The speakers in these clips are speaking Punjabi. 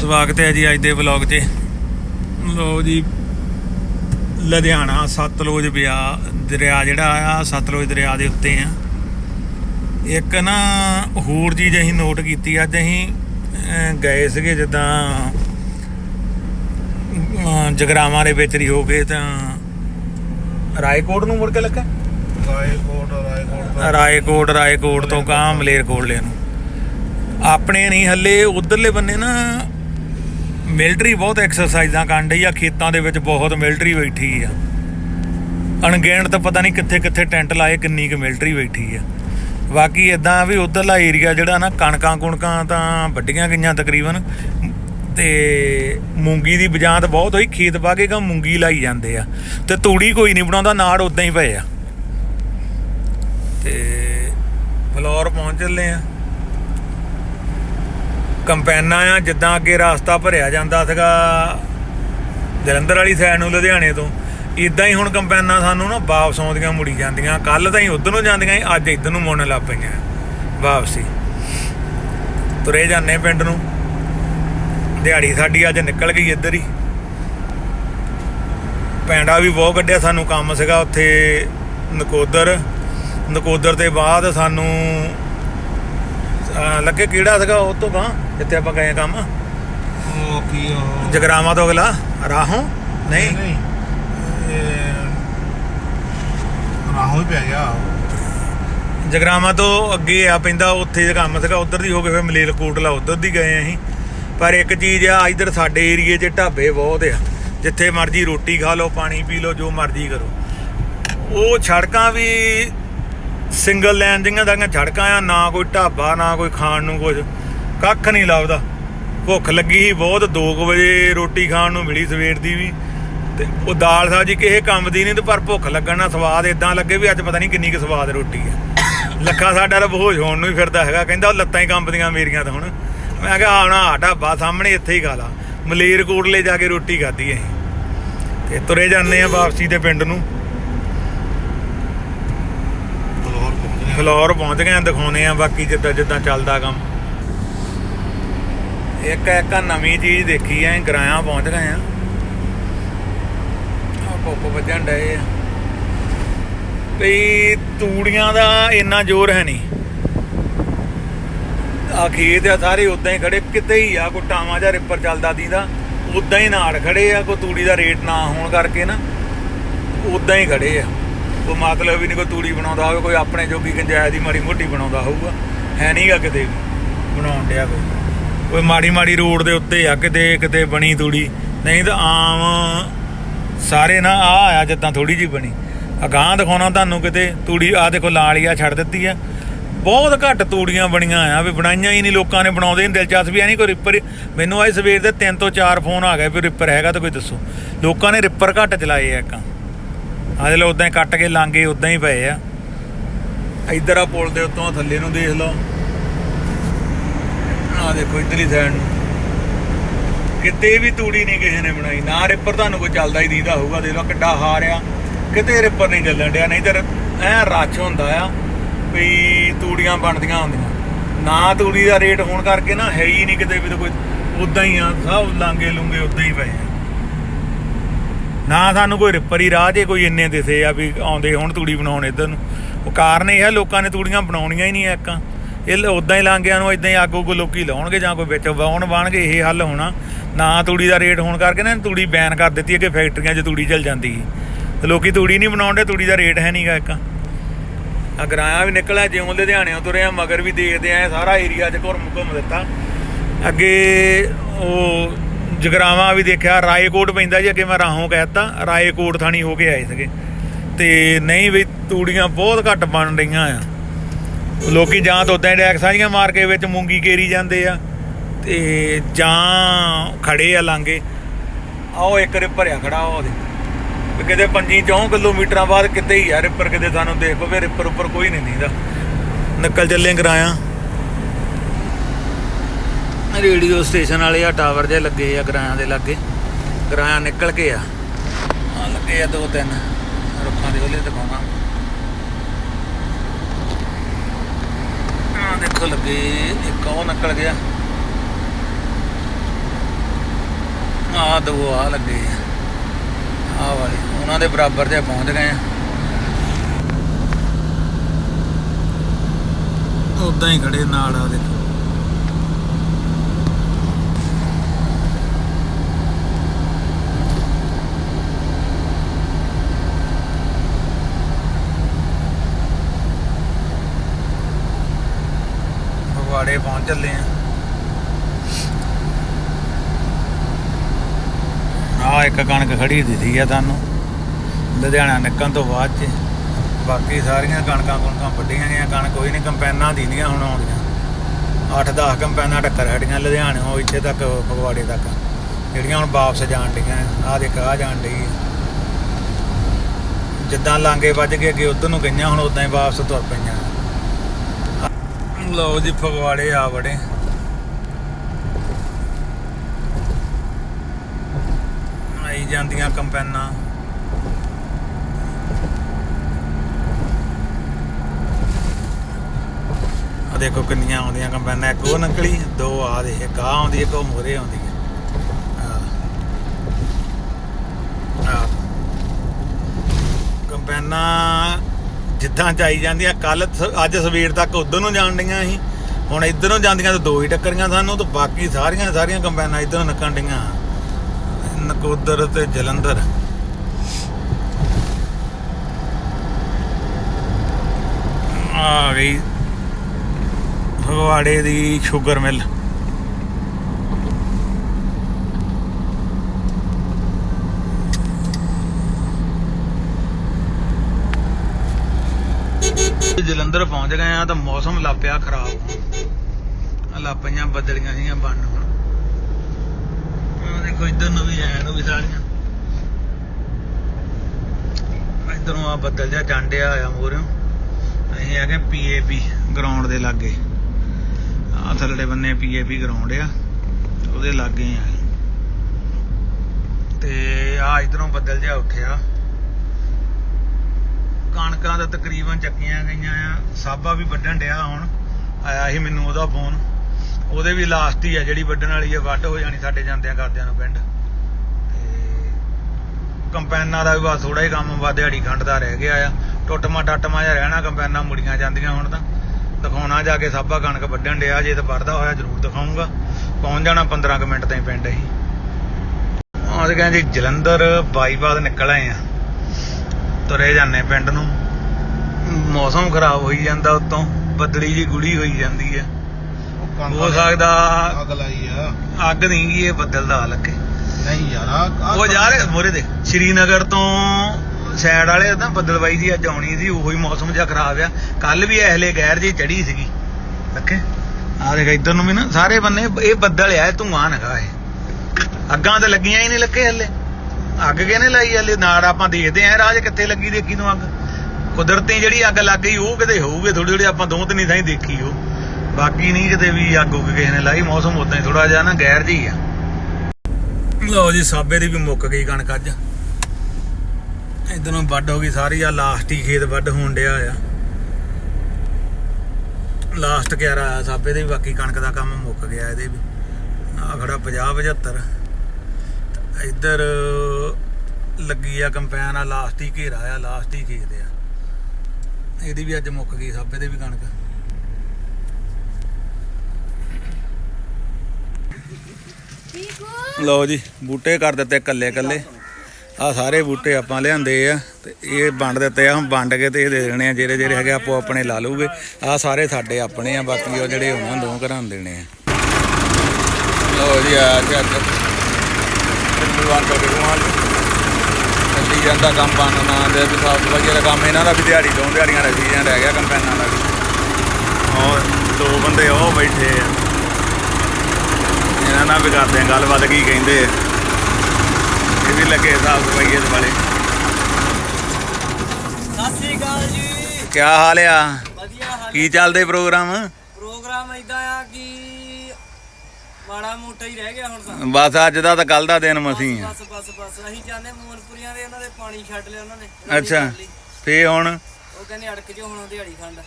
ਸਵਾਗਤ ਹੈ ਜੀ ਅੱਜ ਦੇ ਵਲੌਗ 'ਤੇ ਲੋ ਜੀ ਲੁਧਿਆਣਾ ਸਤਲੁਜ ਬਿਆ ਦਰਿਆ ਜਿਹੜਾ ਆ ਸਤਲੁਜ ਦਰਿਆ ਦੇ ਉੱਤੇ ਆ। ਇੱਕ ਨਾ ਹੋਰ ਚੀਜ਼ ਅਸੀਂ ਨੋਟ ਕੀਤੀ ਅੱਜ ਅਸੀਂ ਗਏ ਸੀਗੇ ਜਿੱਦਾਂ ਜਗਰਾਵਾਂ ਦੇ ਵਿੱਚ ਹੀ ਹੋ ਗਏ ਤਾਂ ਰਾਏਕੋਟ ਨੂੰ ਮੁੜ ਕੇ ਲੱਗਾ? ਰਾਏਕੋਟ ਰਾਏਕੋਟ ਰਾਏਕੋਟ ਰਾਏਕੋਟ ਤੋਂ ਗਾਂ ਮਲੇਰਕੋਟਲੇ ਨੂੰ। ਆਪਣੇ ਨਹੀਂ ਹੱਲੇ ਉਧਰਲੇ ਬੰਨੇ ਨਾ ਮਿਲਟਰੀ ਬਹੁਤ ਐਕਸਰਸਾਈਜ਼ਾਂ ਕਰਨ ਡਈ ਆ, ਖੇਤਾਂ ਦੇ ਵਿੱਚ ਬਹੁਤ ਮਿਲਟਰੀ ਬੈਠੀ ਆ। ਅਣਗਿਣਤ ਪਤਾ ਨਹੀਂ ਕਿੱਥੇ ਕਿੱਥੇ ਟੈਂਟ ਲਾਏ, ਕਿੰਨੀ ਕੁ ਮਿਲਟਰੀ ਬੈਠੀ ਆ। ਬਾਕੀ ਇਦਾਂ ਵੀ ਉਧਰਲਾ ਏਰੀਆ ਜਿਹੜਾ ਨਾ, ਕਣਕਾਂ ਕੁਣਕਾਂ ਤਾਂ ਵੱਡੀਆਂ ਗਈਆਂ ਤਕਰੀਬਨ। ਤੇ ਮੂੰਗੀ ਦੀ ਬਜਾਂਤ ਬਹੁਤ ਹੋਈ, ਖੇਤ ਬਾਗੇਗਾ ਮੂੰਗੀ ਲਾਈ ਜਾਂਦੇ ਆ। ਤੇ ਤੂੜੀ ਕੋਈ ਨਹੀਂ ਬਣਾਉਂਦਾ, ਨਾੜ ਉਦਾਂ ਹੀ ਪਏ ਆ। ਤੇ ਫਲੋਰ ਪਹੁੰਚ ਚੱਲੇ ਆ। ਕੰਪੈਨਾ ਆ, ਜਿੱਦਾਂ ਅੱਗੇ ਰਸਤਾ ਭਰਿਆ ਜਾਂਦਾ ਸੀਗਾ ਜਲੰਧਰ ਵਾਲੀ ਸਾਈਡ ਨੂੰ, ਲੁਧਿਆਣੇ ਤੋਂ। ਇਦਾਂ ਹੀ ਹੁਣ ਕੰਪੈਨਾਂ ਸਾਨੂੰ ਨਾ ਵਾਪਸ ਆਉਂਦੀਆਂ, ਮੁੜੀ ਜਾਂਦੀਆਂ। ਕੱਲ ਤਾਂ ਹੀ ਉਧਰ ਨੂੰ ਜਾਂਦੀਆਂ ਸੀ ਅੱਜ ਇੱਧਰ ਨੂੰ ਮੁੜਨ ਲੱਗ ਪਈਆਂ, ਵਾਪਸੀ। ਤੁਰੇ ਜਾਂਦੇ ਪਿੰਡ ਨੂੰ। ਦਿਹਾੜੀ ਸਾਡੀ ਅੱਜ ਨਿਕਲ ਗਈ ਇੱਧਰ ਹੀ। ਪੈਂਡਾ ਵੀ ਬਹੁਤ ਕੱਢਿਆ ਸਾਨੂੰ ਕੰਮ ਸੀਗਾ ਉੱਥੇ, ਨਕੋਦਰ। ਨਕੋਦਰ ਦੇ ਬਾਅਦ ਸਾਨੂੰ ਅਹ ਲੱਗੇ ਕਿਹੜਾ ਸੀਗਾ ਉਹ ਤੋਂ ਗਾਂ ਜਿੱਥੇ ਆਪਾਂ ਗਏ ਕੰਮ। ਉਹ ਕੀ ਉਹ ਜਗਰਾਵਾਂ ਤੋਂ ਅਗਲਾ ਰਾਹੋਂ? ਨਹੀਂ। ਇਹ ਰਾਹੋਂ ਹੀ ਪੈ ਗਿਆ। ਜਗਰਾਵਾਂ ਤੋਂ ਅੱਗੇ ਆ ਪੈਂਦਾ ਉੱਥੇ ਕੰਮ ਸੀਗਾ ਉਧਰ ਦੀ ਹੋ ਕੇ ਫਿਰ ਮਲੇਰਕੋਟਲਾ ਉਧਰ ਦੀ ਗਏ ਅਸੀਂ। ਪਰ ਇੱਕ ਚੀਜ਼ ਆ ਇਧਰ ਸਾਡੇ ਏਰੀਏ 'ਚ ਢਾਬੇ ਬਹੁਤ ਆ। ਜਿੱਥੇ ਮਰਜ਼ੀ ਰੋਟੀ ਖਾ ਲਓ ਪਾਣੀ ਪੀ ਲਓ ਜੋ ਮਰਜ਼ੀ ਕਰੋ। ਉਹ ਸੜਕਾਂ ਵੀ ਸਿੰਗਲ ਲਾਈਨ ਦੀਆਂ ਦਾਂਗਾ ਸੜਕਾਂ ਆ, ਨਾ ਕੋਈ ਢਾਬਾ, ਨਾ ਕੋਈ ਖਾਣ ਨੂੰ ਕੁਝ ਕੱਖ ਨਹੀਂ ਲੱਭਦਾ। ਭੁੱਖ ਲੱਗੀ ਸੀ ਬਹੁਤ 2 ਵਜੇ ਰੋਟੀ ਖਾਣ ਨੂੰ ਮਿਲੀ ਸਵੇਰ ਦੀ ਵੀ। ਤੇ ਉਹ ਦਾਲ ਸਬਜ਼ੀ ਕਿਸੇ ਕੰਮ ਦੀ ਨਹੀਂ ਤੇ ਪਰ ਭੁੱਖ ਲੱਗਣ ਨਾਲ ਸਵਾਦ ਇਦਾਂ ਲੱਗੇ ਵੀ ਅੱਜ ਪਤਾ ਨਹੀਂ ਕਿੰਨੀ ਕੁ ਸਵਾਦ ਰੋਟੀ ਆ। ਲੱਖਾ ਸਾਡਾ ਤਾਂ ਬਹੋਸ਼ ਹੋਣ ਨੂੰ ਹੀ ਫਿਰਦਾ ਹੈਗਾ, ਕਹਿੰਦਾ ਉਹ ਲੱਤਾਂ ਹੀ ਕੰਬਦੀਆਂ ਮੇਰੀਆਂ ਤਾਂ ਹੁਣ। ਮੈਂ ਕਿਹਾ ਆਣਾ ਆ ਢਾਬਾ ਸਾਹਮਣੇ ਇੱਥੇ ਹੀ ਖਾ ਲਾ। ਮਲੇਰਕੋਟਲੇ ਜਾ ਕੇ ਰੋਟੀ ਖਾਧੀ ਅਸੀਂ। ਤੇ ਤੁਰੇ ਜਾਂਦੇ ਆ ਵਾਪਸੀ ਦੇ ਪਿੰਡ ਨੂੰ। ਫਲੋਰ ਪਹੁੰਚ ਗਏ ਆ ਦਿਖਾਉਨੇ ਆ ਬਾਕੀ ਜਿੱਦਾਂ ਜਿੱਦਾਂ ਚੱਲਦਾ ਕੰਮ। ਇੱਕ ਇੱਕ ਨਵੀਂ ਚੀਜ਼ ਦੇਖੀ ਐ ਗਰਾਇਆ ਪਹੁੰਚ ਗਏ ਆ। ਆ ਵੱਜਣ ਡਏ ਆ। ਵੀ ਤੂੜੀਆਂ ਦਾ ਇੰਨਾ ਜ਼ੋਰ ਹੈ ਨਹੀਂ। ਆ ਖੇਤ ਆ, ਸਾਰੇ ਉਦਾਂ ਹੀ ਖੜੇ, ਕਿਤੇ ਹੀ ਆ, ਕੋਈ ਟਾਵਾਂ ਜਾਂ ਰਿੱਪਰ ਚੱਲਦਾ ਦੀਦਾ ਉਦਾਂ ਹੀ ਨਾੜ ਖੜੇ ਆ, ਕੋਈ ਤੂੜੀ ਦਾ ਰੇਟ ਨਾ ਹੋਣ ਕਰਕੇ ਨਾ ਉਦਾਂ ਹੀ ਖੜੇ ਆ। ਕੋਈ ਮਤਲਬ ਵੀ ਨਹੀਂ ਕੋਈ ਤੂੜੀ ਬਣਾਉਂਦਾ ਹੋਵੇ, ਕੋਈ ਆਪਣੇ ਜੋਗੀ ਗੰਜਾਇਸ਼ ਦੀ ਮਾੜੀ ਮੋਟੀ ਬਣਾਉਂਦਾ ਹੋਊਗਾ। ਹੈ ਨਹੀਂਗਾ ਕਿਤੇ ਵੀ, ਬਣਾਉਣ ਡਿਆ ਕੋਈ। ਕੋਈ ਮਾੜੀ ਮਾੜੀ ਰੋਡ ਦੇ ਉੱਤੇ ਆ, ਕਿਤੇ ਕਿਤੇ ਬਣੀ ਤੂੜੀ। ਨਹੀਂ ਤਾਂ ਆਮ ਸਾਰੇ ਨਾ ਆ ਆਇਆ ਜਿੱਦਾਂ ਥੋੜੀ ਜੀ ਬਣੀ। ਅਗਾਂਹ ਦਿਖਾਉਣਾ ਤੁਹਾਨੂੰ ਕਿਤੇ, ਤੂੜੀ ਆ ਦੇਖੋ ਲਾਲੀਆ ਛੱਡ ਦਿੱਤੀ ਆ। ਬਹੁਤ ਘੱਟ ਤੂੜੀਆਂ ਬਣੀਆਂ ਆ, ਵੀ ਬਣਾਈਆਂ ਹੀ ਨਹੀਂ ਲੋਕਾਂ ਨੇ ਬਣਾਉਂਦੇ ਨਹੀਂ ਦਿਲਚਸਪੀ ਆ ਨਹੀਂ ਕੋਈ ਰਿਪਰ ਮੈਨੂੰ ਅੱਜ ਸਵੇਰ ਦੇ ਤਿੰਨ ਤੋਂ ਚਾਰ ਫੋਨ ਆ ਗਏ ਵੀ ਰਿਪਰ ਹੈਗਾ ਤਾਂ ਕੋਈ ਦੱਸੋ। ਲੋਕਾਂ ਨੇ ਰਿਪਰ ਘੱਟ ਚਲਾਏ ਆ ਇੱਕ ਆਹ ਲੋ ਉਦਾਂ ਹੀ ਕੱਟ ਕੇ ਲਾਂਗੇ, ਉਦਾਂ ਹੀ ਪਏ ਆ। ਇੱਧਰ ਆ ਪੁਲ ਦੇ ਉੱਤੋਂ ਥੱਲੇ ਨੂੰ ਦੇਖ ਲਓ। ਆ ਦੇਖੋ ਇੱਧਰਲੀ ਸਾਈਡ ਨੂੰ। ਕਿਤੇ ਵੀ ਤੂੜੀ ਨਹੀਂ ਕਿਸੇ ਨੇ ਬਣਾਈ, ਨਾ ਰਿਪਰ ਤੁਹਾਨੂੰ ਕੋਈ ਚੱਲਦਾ ਹੀ ਦੀਦਾ ਹੋਊਗਾ, ਦੇਖ ਲਓ ਕਿੱਡਾ ਹਾਰਿਆ ਕਿਤੇ ਰਿਪਰ ਨਹੀਂ ਚੱਲਣ ਡਿਆ, ਨਹੀਂ ਤੇ ਐ ਰੱਛ ਹੁੰਦਾ ਆ ਵੀ ਤੂੜੀਆਂ ਬਣਦੀਆਂ ਹੁੰਦੀਆਂ। ਨਾ ਤੂੜੀ ਦਾ ਰੇਟ ਹੋਣ ਕਰਕੇ ਨਾ ਹੈ ਹੀ ਨਹੀਂ ਕਿਤੇ ਵੀ ਤਾਂ ਕੋਈ, ਉਦਾਂ ਹੀ ਆ, ਸਭ ਲਾਂਗੇ ਲੂੰਗੇ, ਉਦਾਂ ਹੀ ਪਏ ਆ। ਨਾ ਸਾਨੂੰ ਕੋਈ ਰਿਪਰੀ ਰਾਹ 'ਚ ਕੋਈ ਇੰਨੇ ਦਿਸੇ ਆ ਵੀ ਆਉਂਦੇ ਹੁਣ ਤੂੜੀ ਬਣਾਉਣ ਇੱਧਰ ਨੂੰ। ਉਹ ਕਾਰਨ ਇਹ ਹੈ ਲੋਕਾਂ ਨੇ ਤੂੜੀਆਂ ਬਣਾਉਣੀਆਂ ਹੀ ਨਹੀਂ ਐਕਾਂ ਇਹ ਉਦਾਂ ਹੀ ਲਾਂਗਿਆਂ ਨੂੰ ਇਦਾਂ ਹੀ ਆਗੂ ਕੋ ਲੋਕੀ ਲਾਉਣਗੇ ਜਾਂ ਕੋਈ ਵਿੱਚ ਵਾਉਣ ਬਾਣਗੇ ਇਹ ਹੱਲ ਹੋਣਾ। ਨਾ ਤੂੜੀ ਦਾ ਰੇਟ ਹੋਣ ਕਰਕੇ ਨਾ ਤੂੜੀ ਬੈਨ ਕਰ ਦਿੱਤੀ ਅੱਗੇ ਫੈਕਟਰੀਆਂ 'ਚ ਤੂੜੀ ਚੱਲ ਜਾਂਦੀ ਸੀ। ਤੇ ਲੋਕੀ ਤੂੜੀ ਨਹੀਂ ਬਣਾਉਂਦੇ, ਤੂੜੀ ਦਾ ਰੇਟ ਹੈ ਨਹੀਂਗਾ ਇੱਕ ਆ ਗਰਾਇਆ ਵੀ ਨਿਕਲਿਆ, ਜਿਉਂ ਲੁਧਿਆਣਿਓਂ ਤੁਰਿਆ, ਮਗਰ ਵੀ ਦੇਖਦੇ ਆ ਸਾਰਾ ਏਰੀਆ 'ਚ ਘੁੰਮ ਘੁੰਮ ਦਿੱਤਾ। ਅੱਗੇ ਉਹ ਜਗਰਾਵਾਂ ਵੀ ਦੇਖਿਆ, ਰਾਏਕੋਟ ਪੈਂਦਾ ਜੀ ਅੱਗੇ ਮੈਂ ਰਾਹੋਂ ਕਹਿਤਾ, ਰਾਏਕੋਟ ਥਾਣੀ ਹੋ ਕੇ ਆਏ ਸੀਗੇ। ਤੇ ਨਹੀਂ ਵੀ ਤੂੜੀਆਂ ਬਹੁਤ ਘੱਟ ਬਣ ਰਹੀਆਂ ਆ। ਲੋਕੀ ਜਾਂ ਤਾਂ ਉਦਾਂ ਹੀ ਡੈਕ ਸਾਰੀਆਂ ਮਾਰ ਕੇ ਵਿੱਚ ਮੂੰਗੀ ਕੇਰੀ ਜਾਂਦੇ ਆ, ਤੇ ਜਾਂ ਖੜੇ ਆ ਲਾਂਗੇ। ਆਓ ਇੱਕ ਰੇ ਆ ਖੜਾ ਉਹ ਦੇ। ਕਿਤੇ 25 ਚੌਂ ਕਿਲੋਮੀਟਰਾਂ ਬਾਅਦ ਕਿਤੇ ਹੀ ਆ ਰਿਪਰ, ਕਿਤੇ ਸਾਨੂੰ ਦੇਖ ਪਵੇ, ਰਿਪਰ ਉੱਪਰ ਕੋਈ ਨਹੀਂ ਦੀਦਾ ਨਕਲ ਚੱਲੇ ਗਰਾਇਆ ਰੇਡੀਓ ਸਟੇਸ਼ਨ ਵਾਲੇ ਆ, ਟਾਵਰ ਜੇ ਲੱਗੇ ਆ, ਗਰਾਇਆ ਦੇ ਲੱਗੇ। ਗਰਾਇਆ ਨਿਕਲ ਕੇ ਆ। ਆ ਲੱਗੇ ਆ ਦੋ ਤਿੰਨ। ਰੁੱਖਾਂ ਦੇ ਉਹਲੇ ਦਿਖਾਉਣਾ ਆ ਦੇਖੋ ਲੱਗੇ, ਇੱਕ ਉਹ ਨਿਕਲ ਗਿਆ। ਆ ਦੋ ਆ ਲੱਗੇ ਆ। ਵਾਲੇ, ਉਹਨਾਂ ਦੇ ਬਰਾਬਰ ਤੇ ਪਹੁੰਚ ਗਏ ਆ। ਉਦਾਂ ਹੀ ਖੜੇ ਨਾਲ ਆ ਦੇਖੋ। ਫਗਵਾੜੇ ਪਹੁੰਚ ਚੱਲੇ ਆ। ਆ ਇੱਕ ਕਣਕ ਖੜੀ ਦਿੱਤੀ ਆ ਤੁਹਾਨੂੰ। ਲੁਧਿਆਣਾ ਨਿਕਲਣ ਤੋਂ ਬਾਅਦ ਚ। ਬਾਕੀ ਸਾਰੀਆਂ ਕਣਕਾਂ ਕੁਣਕਾਂ ਵੱਡੀਆਂ ਗਈਆਂ। ਕਣਕ ਕੋਈ ਨਹੀਂ, ਕੰਪੈਨਾਂ ਦੀ ਨਹੀਂ ਹੁਣ ਆਉਂਦੀਆਂ। 8-10 ਕੰਪੈਨਾਂ ਟੱਕਰ ਹਟੀਆਂ ਲੁਧਿਆਣੇ ਹੋ ਇੱਥੇ ਤੱਕ, ਫਗਵਾੜੇ ਤੱਕ। ਜਿਹੜੀਆਂ ਹੁਣ ਵਾਪਸ ਜਾਣ ਡੀਆਂ ਆ ਦੇਖ ਆ ਜਾਣ ਡਈ ਜਿੱਦਾਂ ਲਾਂਗੇ ਵੱਜ ਕੇ ਅੱਗੇ ਉਧਰ ਨੂੰ ਗਈਆਂ, ਹੁਣ ਉਦਾਂ ਹੀ ਵਾਪਸ ਤੁਰ ਪਈਆਂ। ਲਓ ਜੀ ਫਗਵਾੜੇ ਆ ਵੜੇ। ਆਈ ਜਾਂਦੀਆਂ ਕੰਪੈਨਾਂ। ਆ ਦੇਖੋ ਕਿੰਨੀਆਂ ਆਉਂਦੀਆਂ ਕੰਪੈਨਾਂ, ਇੱਕ ਉਹ ਨਕਲੀ, ਦੋ ਆ ਦੇ, ਇੱਕ ਆ ਆਉਂਦੀ, ਇੱਕ ਉਹ ਮੋਰੇ ਆਉਂਦੀ ਆ ਆ ਕੰਪੈਨਾਂ ਜਿੱਦਾਂ ਚਾਈ ਜਾਂਦੀਆਂ ਕੱਲ ਅੱਜ ਸਵੇਰ ਤੱਕ ਉਧਰ ਨੂੰ ਜਾਣ ਡੀਆਂ ਸੀ। ਹੁਣ ਇੱਧਰ ਨੂੰ ਜਾਂਦੀਆਂ ਤਾਂ ਦੋ ਹੀ ਟੱਕਰੀਆਂ ਸਾਨੂੰ, ਤੇ ਬਾਕੀ ਸਾਰੀਆਂ ਸਾਰੀਆਂ ਕੰਪੈਨਾਂ ਇੱਧਰੋਂ ਨਿਕਲਣ ਡੀਆਂ ਨਕੋਦਰ ਤੇ ਜਲੰਧਰ। ਆ ਗਈ ਫਗਵਾੜੇ ਦੀ ਸ਼ੂਗਰ ਮਿਲ। ਜਲੰਧਰ ਪਹੁੰਚ ਗਏ ਆ ਤਾਂ ਮੌਸਮ ਲਾਪਿਆ ਖਰਾਬ। ਆ ਬੱਦਲੀਆਂ ਸੀਗੀਆਂ ਬੰਨ ਹੁਣ ਆਹ ਦੇਖੋ ਇੱਧਰ ਨੂੰ ਵੀ ਐ ਨੂੰ ਵੀ ਸਾਰੀਆਂ। ਇੱਧਰੋਂ ਆ ਬੱਦਲ ਜਿਹਾ ਚੰਡਿਆ ਆ ਮੋਰਿਓ ਅਸੀਂ ਹੈਗੇ ਪੀਏਪੀ ਗਰਾਊਂਡ ਦੇ ਲਾਗੇ। ਆ ਥੱਲੜੇ ਬੰਨੇ ਪੀਏਪੀ ਗਰਾਊਂਡ ਆ, ਉਹਦੇ ਲਾਗੇ ਆ ਤੇ ਆ ਇਧਰੋਂ ਬੱਦਲ ਜਿਹਾ ਉੱਠਿਆ। ਕਣਕਾਂ ਦਾ ਤਕਰੀਬਨ ਚੱਕੀਆਂ ਗਈਆਂ ਆ। ਸਾਬਾ ਵੀ ਵੱਢਣ ਡਿਆ ਹੁਣ। ਆਇਆ ਸੀ ਮੈਨੂੰ ਉਹਦਾ ਫੋਨ। ਉਹਦੇ ਵੀ ਲਾਸਟ ਹੀ ਆ, ਜਿਹੜੀ ਵੱਢਣ ਵਾਲੀ ਆ ਵੱਟ ਹੋ ਜਾਣੀ ਸਾਡੇ ਜਾਂਦਿਆਂ ਕਰਦਿਆਂ ਨੂੰ ਪਿੰਡ। ਤੇ ਕੰਪੈਨਾਂ ਦਾ ਵੀ ਬਸ ਥੋੜਾ ਹੀ ਕੰਮ ਵਾ ਦਿਹਾੜੀ ਖੰਡ ਦਾ ਰਹਿ ਗਿਆ ਆ। ਟੁੱਟਮਾ ਟੱਟਮਾ ਜਿਹਾ ਰਹਿਣਾ, ਕੰਪੈਨਾਂ ਮੁੜੀਆਂ ਜਾਂਦੀਆਂ ਹੁਣ ਤਾਂ। ਦਿਖਾਉਣਾ ਜਾ ਕੇ ਸਾਬਾ ਕਣਕ ਵੱਢਣ ਡਿਆ, ਜੇ ਤਾਂ ਵੜਦਾ ਹੋਇਆ ਜ਼ਰੂਰ ਦਿਖਾਉਂਗਾ ਪਹੁੰਚ ਜਾਣਾ 15 ਕੁ ਮਿੰਟ ਤਾਈਂ ਪਿੰਡ ਅਸੀਂ। ਆਹ ਤੇ ਕਹਿੰਦੇ ਜਲੰਧਰ ਬਾਈਪਾਸ ਨਿਕਲ ਆਏ ਆ। ਤੁਰੇ ਜਾਂਦੇ ਪਿੰਡ ਨੂੰ। ਮੌਸਮ ਖਰਾਬ ਹੋਈ ਜਾਂਦਾ ਉਤੋਂ ਬੱਦਲੀ ਜੀ ਗੁੜੀ ਹੋਈ ਜਾਂਦੀ ਹੈ ਹੋ ਸਕਦਾ ਅੱਗ ਲਾਈ ਆ। ਅੱਗ ਨਹੀਂ ਗਈ ਇਹ ਬੱਦਲ ਦਾ ਲੱਗੇ ਨਹੀਂ ਯਾਰ ਉਹ ਯਾਰ ਮੋਰੇ ਦੇ ਸ਼੍ਰੀਨਗਰ ਤੋਂ ਸਾਈਡ ਵਾਲੇ ਨਾ ਬੱਦਲਬਾਈ ਦੀ ਅੱਜ ਆਉਣੀ ਸੀ ਉਹੀ ਮੌਸਮ ਜਿਹਾ ਖਰਾਬ ਆ। ਕੱਲ ਵੀ ਐਹਲੇ ਗੈਰ ਜੀ ਚੜੀ ਸੀਗੀ। ਲੱਗੇ ਆ ਦੇਖ ਇੱਧਰ ਨੂੰ ਵੀ ਨਾ ਸਾਰੇ ਬੰਨੇ ਇਹ ਬੱਦਲ ਆ ਧੂਆਂ ਨਗਾ ਇਹ ਅੱਗਾਂ ਤੇ ਲੱਗੀਆਂ ਹੀ ਨਹੀਂ ਲੱਗੇ ਹੱਲੇ। ਅੱਗ ਕਿਹਨੇ ਲਾਈ ਹੱਲੇ ਨਾੜ ਆਪਾਂ ਦੇਖਦੇ ਆਂ, ਰਾਜ ਕਿੱਥੇ ਲੱਗੀ ਦੇਖੀ ਨੂੰ ਅੱਗ? ਕੁਦਰਤੀ ਜਿਹੜੀ ਅੱਗ ਲੱਗ ਗਈ, ਉਹ ਕਿਤੇ ਹੋਊਗੇ? ਥੋੜੀ ਥੋੜੀ ਆਪਾਂ ਦੋ ਤਿੰਨ ਥਾਈਂ ਦੇਖੀ ਉਹ। ਬਾਕੀ ਨਹੀਂ ਕਿਤੇ ਵੀ ਅੱਗ ਉੱਗ ਕਿਸੇ ਨੇ ਲਾਈ, ਮੌਸਮ ਉਦਾਂ ਹੀ ਥੋੜਾ ਜਿਹਾ ਨਾ ਗੈਰ ਜੀ ਆ। ਲਓ ਜੀ, ਸਾਬੇ ਦੀ ਵੀ ਮੁੱਕ ਗਈ ਕਣਕ ਅੱਜ। ਇਧਰੋਂ ਵੱਢ ਹੋ ਗਈ ਸਾਰੀ ਆ ਲਾਸਟ ਹੀ ਖੇਤ ਵੱਢ ਹੋਣ ਡਿਆ ਆ। ਲਾਸਟ ਕਿਆਰਾ ਆ ਸਾਬੇ ਦੇ ਵੀ, ਬਾਕੀ ਕਣਕ ਦਾ ਕੰਮ ਮੁੱਕ ਗਿਆ ਇਹਦੇ ਵੀ। ਆ ਖੜਾ 50 75 ਇੱਧਰ ਲੱਗੀ ਆ ਕੰਪੈਨ ਆ, ਲਾਸਟ ਹੀ ਘੇਰਾ ਆ, ਲਾਸਟ ਹੀ ਖੇਤ ਆ। ਇਹਦੀ ਵੀ ਅੱਜ ਮੁੱਕ ਗਈ ਸਭ ਇਹਦੇ ਵੀ ਕਣਕ। ਲਓ ਜੀ, ਬੂਟੇ ਕਰ ਦਿੱਤੇ ਕੱਲੇ ਕੱਲੇ। ਆ ਸਾਰੇ ਬੂਟੇ ਆਪਾਂ ਲਿਆਂਦੇ ਆ, ਤੇ ਇਹ ਵੰਡ ਦਿੱਤੇ ਆ, ਹੁਣ ਵੰਡ ਕੇ ਤੇ ਇਹ ਦੇ ਦੇਣੇ ਆ, ਜਿਹੜੇ ਜਿਹੜੇ ਹੈਗੇ ਆਪੋ ਆਪਣੇ ਲਾ ਲੂਗੇ ਆ ਸਾਰੇ ਸਾਡੇ ਆਪਣੇ ਆ, ਬਾਕੀ ਉਹ ਜਿਹੜੇ ਉਹਨਾਂ ਦੋ ਘਰਾਂ ਦੇਣੇ ਆ। ਲਓ ਜੀ, ਆ ਚੱਕ ਦੁਕਾਨ ਤੋਂ ਦੁਕਾਨ ਚੱਲੀ ਜਾਂਦਾ ਕੰਮ ਬਣਨਾ ਦੇ ਵੀ ਸਾਫ਼ ਸਫ਼ਾਈ ਦਾ ਕੰਮ ਇਹਨਾਂ ਦਾ ਵੀ ਦਿਹਾੜੀ ਦੋ ਦਿਹਾੜੀਆਂ ਦਾ ਸੀਜ਼ਨ ਰਹਿ ਗਿਆ ਕੰਪੈਨਾਂ ਦਾ ਔਰ ਦੋ ਬੰਦੇ ਉਹ ਬੈਠੇ ਆ ਇਹਨਾਂ ਨਾਲ ਵੀ ਕਰਦੇ ਆ ਗੱਲਬਾਤ ਕੀ ਕਹਿੰਦੇ ਇਹ ਵੀ ਲੱਗੇ ਸਾਫ਼ ਸਫ਼ਾਈ ਇਸ ਵਾਲੇ ਸਤਿ ਸ੍ਰੀ ਅਕਾਲ ਜੀ। ਕੀ ਹਾਲ ਆ? ਵਧੀਆ ਹਾਲ ਕੀ ਚੱਲਦੇ ਪ੍ਰੋਗਰਾਮ? ਪ੍ਰੋਗਰਾਮ ਇਦਾਂ ਆ ਕਿ ਮਾੜਾ ਮੋਟਾ ਹੀ ਰਹਿ ਗਿਆ ਹੁਣ ਤਾਂ। ਬਸ ਅੱਜ ਦਾ ਤਾਂ ਕੱਲ ਦਾ ਦਿਨ ਮਸੀਂ ਆ। ਬਸ ਬਸ ਬਸ ਅਸੀਂ ਜਾਂਦੇ ਮੂਨਪੁਰੀਆਂ ਦੇ ਉਹਨਾਂ ਦੇ ਪਾਣੀ ਛੱਡ ਲਿਆ ਉਹਨਾਂ ਨੇ। ਅੱਛਾ। ਫੇ ਹੁਣ? ਉਹ ਕਹਿੰਦੇ ਅੜਕ ਜਿਓ ਹੁਣ ਦਿਹਾੜੀ ਖੰਡ।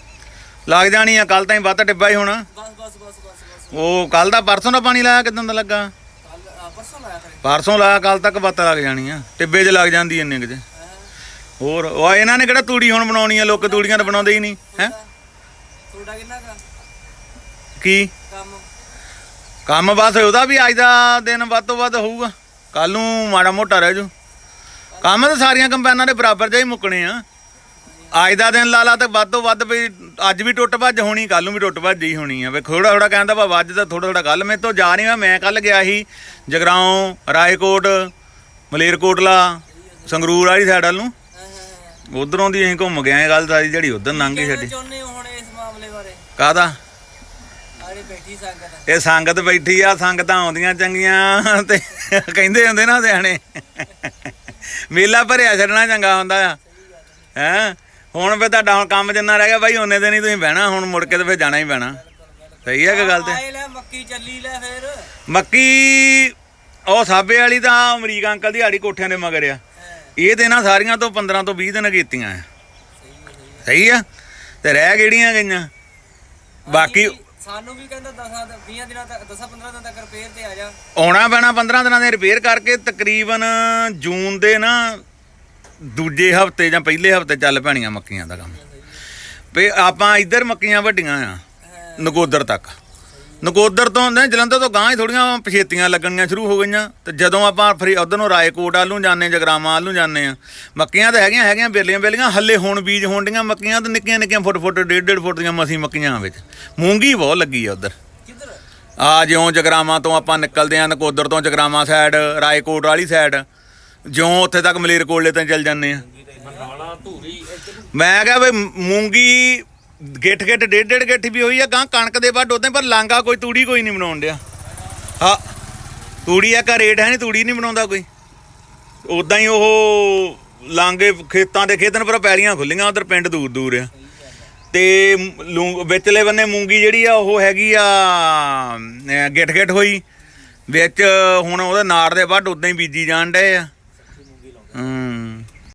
ਲੱਗ ਜਾਣੀ ਆ ਕੱਲ ਤਾਂ ਹੀ ਵੱਧ ਟਿੱਬਾ ਹੀ ਹੁਣ। ਬਸ ਬਸ ਬਸ ਬਸ ਉਹ ਕੱਲ ਦਾ ਪਰਸੋਂ ਦਾ ਪਾਣੀ ਲਾਇਆ ਕਿਦਾਂ ਦਾ ਲੱਗਾ? ਕੱਲ ਪਰਸੋਂ ਲਾਇਆ ਪਰਸੋਂ ਕੱਲ ਤੱਕ ਬੱਤ ਲੱਗ ਜਾਣੀ ਆ। ਟਿੱਬੇ 'ਚ ਲੱਗ ਜਾਂਦੀ ਇੰਨੇ ਕਿਤੇ ਹੋਰ ਉਹ ਇਹਨਾਂ ਨੇ ਕਿਹੜਾ ਤੂੜੀ ਹੁਣ ਬਣਾਉਣੀ ਆ? ਲੋਕ ਤੂੜੀਆਂ ਤਾਂ ਬਣਾਉਂਦੇ ਹੀ ਨਹੀਂ। ਹੈ? ਤੁਹਾਡਾ ਕਿੰਨਾ ਕੀ? ਕੰਮ? ਕੰਮ ਬਸ ਉਹਦਾ ਵੀ ਅੱਜ ਦਾ ਦਿਨ ਵੱਧ ਤੋਂ ਵੱਧ ਹੋਊਗਾ। ਕੱਲ ਨੂੰ ਮਾੜਾ ਮੋਟਾ ਰਹਿ ਜੂ ਕੰਮ ਤਾਂ ਸਾਰੀਆਂ ਕੰਪੈਨਾਂ ਦੇ ਬਰਾਬਰ ਜਿਹਾ ਹੀ ਮੁੱਕਣੇ ਆ। ਅੱਜ ਦਾ ਦਿਨ ਲਾ ਲਾ ਤੇ ਵੱਧ ਤੋਂ ਵੱਧ ਵੀ ਅੱਜ ਵੀ ਟੁੱਟ ਭੱਜ ਹੋਣੀ ਕੱਲ ਨੂੰ ਵੀ ਟੁੱਟ ਭੱਜ ਹੀ ਹੋਣੀ ਆ। ਵੇ ਥੋੜਾ ਥੋੜਾ ਕਹਿੰਦਾ ਵਾ ਵੱਜ ਤਾਂ ਥੋੜਾ ਥੋੜਾ ਕੱਲ ਮੇਰੇ ਤੋਂ ਜਾ ਨਹੀਂ ਮੈਂ ਮੈਂ ਕੱਲ ਗਿਆ ਸੀ ਜਗਰਾਉਂ ਰਾਏਕੋਟ ਮਲੇਰਕੋਟਲਾ ਸੰਗਰੂਰ ਵਾਲੀ ਸਾਈਡ ਵੱਲ ਨੂੰ। ਉਧਰੋਂ ਦੀ ਅਸੀਂ ਘੁੰਮ ਗਏ ਆ ਗੱਲ ਸਾਰੀ ਜਿਹੜੀ ਉਧਰ ਲੰਘ ਗਈ ਸਾਡੀ। ਚਾਹੁੰਦੇ ਹੋ ਹੁਣ ਇਸ ਮਾਮਲੇ ਬਾਰੇ? ਕਾਹਦਾ? ਆੜੇ ਬੈਠੀ ਸੰਗਤ। ਇਹ ਸੰਗਤ ਬੈਠੀ ਆ ਸੰਗਤਾਂ ਆਉਂਦੀਆਂ ਚੰਗੀਆਂ ਤੇ ਕਹਿੰਦੇ ਹੁੰਦੇ ਨਾ ਸਿਆਣੇ। ਮੇਲਾ ਭਰਿਆ ਛੱਡਣਾ ਚੰਗਾ ਹੁੰਦਾ ਆ। ਹੈ? ਹੁਣ ਫੇ ਤੁਹਾਡਾ ਹੁਣ ਕੰਮ ਜਿੰਨਾ ਰਹਿ ਗਿਆ ਬਾਈ ਉਹਨੇ ਦਿਨ ਹੀ ਤੁਸੀਂ ਬਹਿਣਾ ਹੁਣ ਮੁੜ ਕੇ ਤੇ ਫੇ ਜਾਣਾ ਹੀ ਪੈਣਾ। ਸਹੀ ਹੈ ਕਿ ਗੱਲ ਤੇ। ਲੈ ਮੱਕੀ ਚੱਲੀ ਲੈ ਫੇਰ। ਮੱਕੀ ਉਹ ਸਾਬੇ ਵਾਲੀ ਤਾਂ ਅਮਰੀਕ ਅੰਕਲ ਦੀ ਹਾੜੀ ਕੋਠਿਆਂ ਦੇ ਮਗਰ ਆ। ਇਹ ਤੇ ਨਾ ਸਾਰੀਆਂ ਤੋਂ 15 ਤੋਂ 20 ਦਿਨ ਕੀਤੀਆਂ ਸਹੀ ਆ ਤੇ ਰਹਿ ਕਿਹੜੀਆਂ ਗਈਆਂ? ਬਾਕੀ ਸਾਨੂੰ ਵੀ ਕਹਿੰਦਾ 10 20 ਦਿਨਾਂ ਤੱਕ 10 15 ਦਿਨਾਂ ਤੱਕ ਰਿਪੇਅਰ ਤੇ ਆ ਜਾ। ਆਉਣਾ ਪੈਣਾ 15 ਦਿਨਾਂ ਦੇ ਰਿਪੇਅਰ ਕਰਕੇ ਤਕਰੀਬਨ ਜੂਨ ਦੇ ਨਾ ਦੂਜੇ ਹਫ਼ਤੇ ਜਾਂ ਪਹਿਲੇ ਹਫ਼ਤੇ ਚੱਲ ਪੈਣੀਆਂ ਮੱਕੀਆਂ ਦਾ ਕੰਮ। ਵੀ ਆਪਾਂ ਇੱਧਰ ਮੱਕੀਆਂ ਵੱਡੀਆਂ ਆ ਨਗੋਦਰ ਤੱਕ। ਨਕੋਦਰ ਤੋਂ ਨਾ, ਜਲੰਧਰ ਤੋਂ ਗਾਂ ਹੀ ਥੋੜੀਆਂ ਪਛੇਤੀਆਂ ਲੱਗਣੀਆਂ ਸ਼ੁਰੂ ਹੋ ਗਈਆਂ। ਤੇ ਜਦੋਂ ਆਪਾਂ ਫਿਰ ਉਧਰ ਨੂੰ ਰਾਏਕੋਟ ਵੱਲ ਨੂੰ ਜਾਂਦੇ ਜਗਰਾਵਾਂ ਵੱਲ ਨੂੰ ਜਾਂਦੇ ਆ ਮੱਕੀਆਂ ਤਾਂ ਹੈਗੀਆਂ ਹੈਗੀਆਂ ਬੇਲੀਆਂ ਬੇਲੀਆਂ ਹੱਲੇ ਹੁਣ ਬੀਜ ਹੋਣ ਹੋਣਡੀਆਂ ਮੱਕੀਆਂ ਤਾਂ ਨਿੱਕੀਆਂ ਨਿੱਕੀਆਂ ਫੁੱਟ ਫੁੱਟ, ਡੇਢ ਡੇਢ ਫੁੱਟ ਦੀਆਂ ਮਸੀ ਮੱਕੀਆਂ ਵਿੱਚ। ਮੂੰਗੀ ਬਹੁਤ ਲੱਗੀ ਆ ਉਧਰ। ਆ ਜਿਉਂ ਜਗਰਾਵਾਂ ਤੋਂ ਆਪਾਂ ਨਿਕਲਦੇ ਆਂ ਨਕੋਦਰ ਤੋਂ ਜਗਰਾਵਾਂ ਸਾਈਡ ਰਾਏਕੋਟ ਵਾਲੀ ਸਾਈਡ ਜਿਉਂ ਉੱਥੇ ਤੱਕ ਮਲੇਰਕੋਟਲੇ ਤੇ ਚੱਲ ਜਾਂਦੇ ਆ ਮੈਂ ਕਿਹਾ ਵੀ ਮੂੰਗੀ ਗਿੱਠ ਗਿੱਠ, ਡੇਢ ਡੇਢ ਗਿੱਠ ਵੀ ਹੋਈ ਆ ਗਾਂ ਕਣਕ ਦੇ ਵੱਢ ਉਦੋਂ ਪਰ ਲਾਂਗਾ ਕੋਈ ਤੂੜੀ ਕੋਈ ਨਹੀਂ ਬਣਾਉਣ ਡਿਆ। ਹਾਂ, ਤੂੜੀ ਆ ਕਾ ਰੇਟ ਹੈ ਨਹੀਂ, ਤੂੜੀ ਨਹੀਂ ਬਣਾਉਂਦਾ ਕੋਈ। ਉਦਾਂ ਹੀ ਉਹ ਲਾਂਗੇ ਖੇਤਾਂ ਦੇ ਖੇਤਨ ਪਰ ਪੈਲੀਆਂ ਖੁੱਲੀਆਂ ਉਧਰ ਪਿੰਡ ਦੂਰ ਦੂਰ ਆ। ਤੇ ਲੂੰ, ਵਿਚਲੇ ਬੰਨੇ ਮੂੰਗੀ ਜਿਹੜੀ ਆ, ਉਹ ਹੈਗੀ ਆ, ਅਹ, ਗਿੱਠ ਗਿੱਠ ਹੋਈ। ਵਿੱਚ ਹੁਣ ਉਹਦੇ ਨਾੜ ਦੇ ਵੱਢ ਉਦਾਂ ਹੀ ਬੀਜੀ ਜਾਣ ਡਏ ਆ। ਹੂੰ।